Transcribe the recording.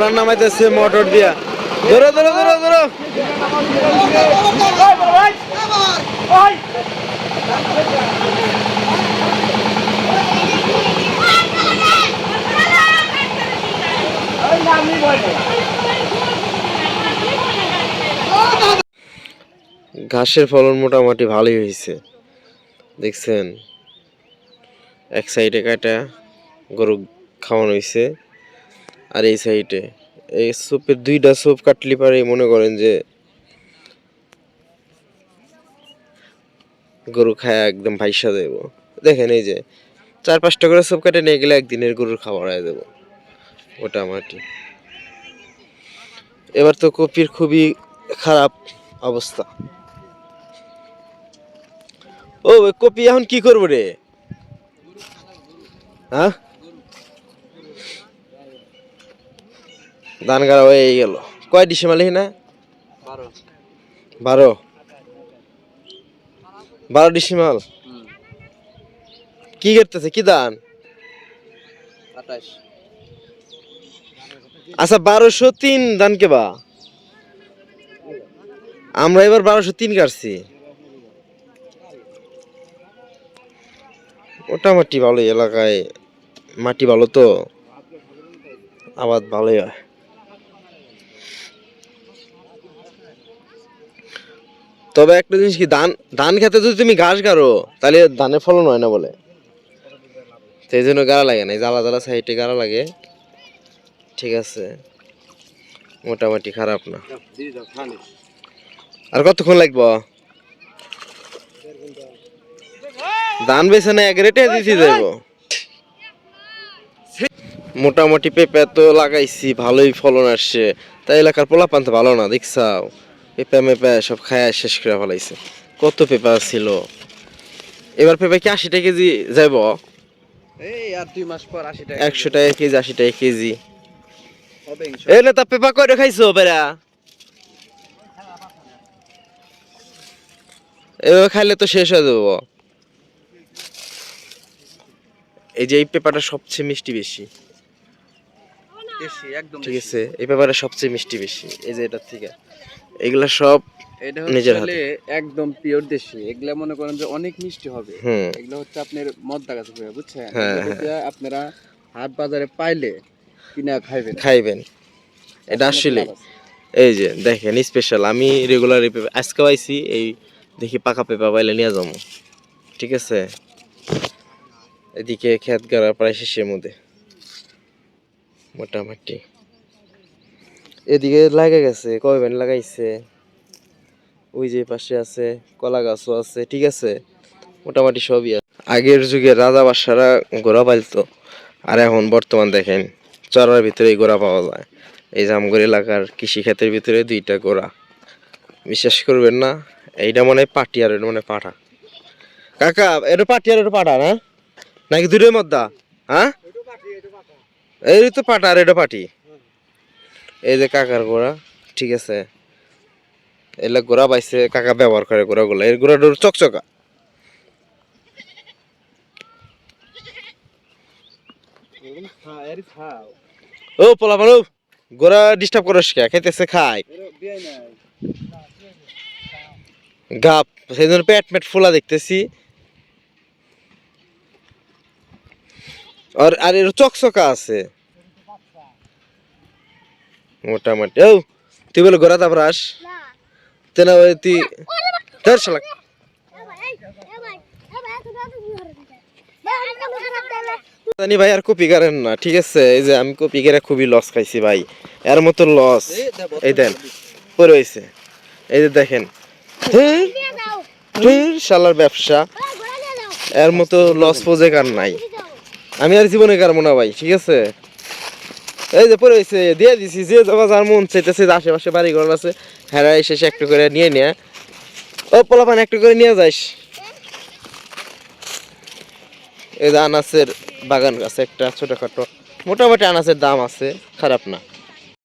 গলার নামাইতেছে মোটর দিয়া। ধরো ধরো ধরো ধরো। ঘাসের ফলন মোটামুটি ভালোই হয়েছে দেখছেন? এক সাইডে কাটা গরু খাওয়ানো হয়েছে আর এই সাইডে এই সুপের দুইটা সুপ কাটলি পারে, মনে করেন যে গরু খায় একদম ভাইসা দেব। দেখেন এই যে, চার পাঁচটা করে সুপ কাটে নিয়ে গেলে একদিনের গরুর খাবার হয়ে দেবো ওটা মাটি। এবার তো কপির খুবই খারাপ অবস্থা। ও, কপি এখন কি করব রে? হ্যাঁ? ধান গাড়া হয়ে গেল। কয় ডিসেম্বর না? বারো। বারো। ডিসেম্বর? কি করতেছে? কি দান আচ্ছা বারোশো তিন দান কে বা? আমরা এবার বারোশো তিন কাটছি। মোটামুটি ভালোই এলাকায় মাটি ভালো তো। আবাদ ভালোই হয়। তবে একটা জিনিস কি, ধান ধান খেতে যদি তুমি ঘাস গাড়ো, তাহলে ধানের ফলন হয় না বলে। সেই জন্য গাড়া লাগে না জ্বালা জ্বালা সাইডে গাড়া লাগে। ঠিক আছে, মোটামুটি খারাপ না। আর কতক্ষণ লাগবো? ধান বেছে না এক রেটে দিতে যাইব মোটামুটি পেঁপে তো লাগাইছি, ভালোই ফলন আসছে। তাই এলাকার পোলাপান তো ভালো না, দেখছাও। পেঁপে মেপে সব খায় শেষ করে ফেলাইছে। কত পেঁপা ছিল? এবার পেঁপে কি আশি টাকা কেজি যাইব? এই আর দুই মাস পর আশি টাকা একশো টাকা কেজি আশি টাকা কেজি। না তা পেঁপা কয়টা খাইছো বেড়া? এভাবে খাইলে তো শেষ হয়ে যাব। এই যে এই পেঁপাটা সবচেয়ে মিষ্টি বেশি। ঠিক আছে এই পেঁপাটা সবচেয়ে মিষ্টি বেশি এই যে এটার থেকে। এগুলা সব এটা নিজের হচ্ছে একদম পিওর দেশি। এগুলা মনে করেন যে অনেক মিষ্টি হবে। এগুলো হচ্ছে আপনার মদ্দা গাছ হবে বুঝছেন? হ্যাঁ, আপনারা হাট বাজারে পাইলে কিনা খাইবেন। খাইবেন। এটা আসলে এই যে দেখেন স্পেশাল আমি রেগুলার আজকে পাইছি এই দেখি পাকা পেঁপা পাইলে নিয়ে যাব। ঠিক আছে? এদিকে খেত গাড়া প্রায় শেষের মধ্যে। মোটামুটি। এদিকে লাগে গেছে কয়বেন লাগাইছে? ওই যে পাশে আছে, কলা গাছও আছে, ঠিক আছে? মোটামুটি সবই আছে। আগের যুগে রাজা বাসারা ঘোড়া পালতো, আর এখন বর্তমান দেখেন, চরার ভিতরে ঘোড়া পাওয়া যায়। এই জামগড় এলাকার কৃষি ক্ষেতের ভিতরে দুইটা গোড়া বিশ্বাস করবেন না, এইটা মনে হয় পাটি আর মনে হয় পাঠা। কাকা, এটা পাটি আর এটা পাঠা না নাকি দুটোর মধ্যে হ্যাঁ? এই তো পাটা আর এটা পাটি এই যে কাকার গোড়া ঠিক আছে? এগুলা গোড়া পাইছে কাকা ব্যবহার করে গোড়াগুলো। এর গোড়া চকচকা। হ্যাঁ, এর ও পোলা মানু গোড়া ডিস্টার্ব করিস কে? খেতেছে নাই। গাপ সেই জন্য পেট মেট ফোলা দেখতেছি। আর আর এর চকচকা আছে। মোটামুটি। ও তুই বলে গোড়া তেনা ওই তুই ধর জানি ভাই আর কপি করেন না ঠিক আছে? এই যে আমি কপি করে খুবই লস খাইছি ভাই। এর মতো লস এই এই দেন পরে হয়েছে এই যে দেখেন। শালার ব্যবসা। এর মতো লস পোজে কার নাই। আমি আর জীবনে কারবো না ভাই ঠিক আছে? এই যে পরে হয়েছে দিয়ে দিছি, যে জায়গা যার মন চাইতেছে আশেপাশে বাড়ি ঘর আছে হ্যাঁ এসে একটু করে নিয়ে নিয়ে। ও, পোলাপান একটু করে নিয়ে যাইস এই যে আনাসের বাগান আছে একটা, ছোটখাটো। মোটামুটি আনাসের দাম আছে, খারাপ না।